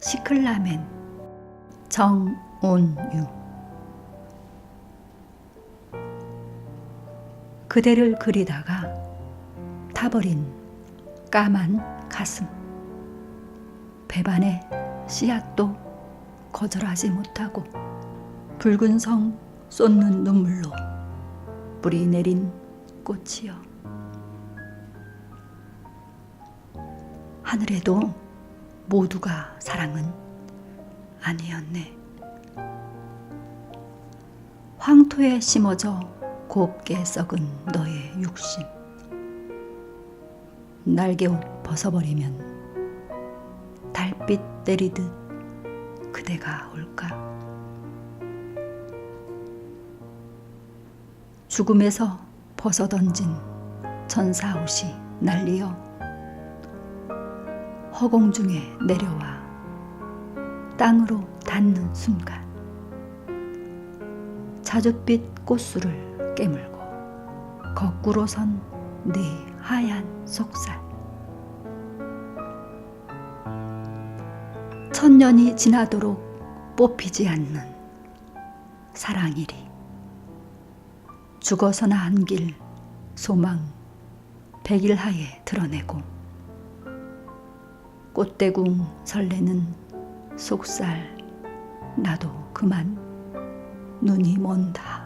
시클라멘 정온유. 그대를 그리다가 타버린 까만 가슴. 배반의 씨앗도 거절하지 못하고 붉은 성 쏟는 눈물로 뿌리 내린 꽃이여. 하늘에도 모두가 사랑은 아니었네. 황토에 심어져 곱게 썩은 너의 육신. 날개옷 벗어버리면 달빛 때리듯 그대가 올까? 죽음에서 벗어던진 천사 옷이 날리어 허공 중에 내려와 땅으로 닿는 순간 자줏빛 꽃술을 깨물고 거꾸로 선 네 하얀 속살. 천년이 지나도록 뽑히지 않는 사랑이리 죽어서나 안길 소망 백일하에 드러내고 꽃대궁 설레는 속살 나도 그만 눈이 먼다.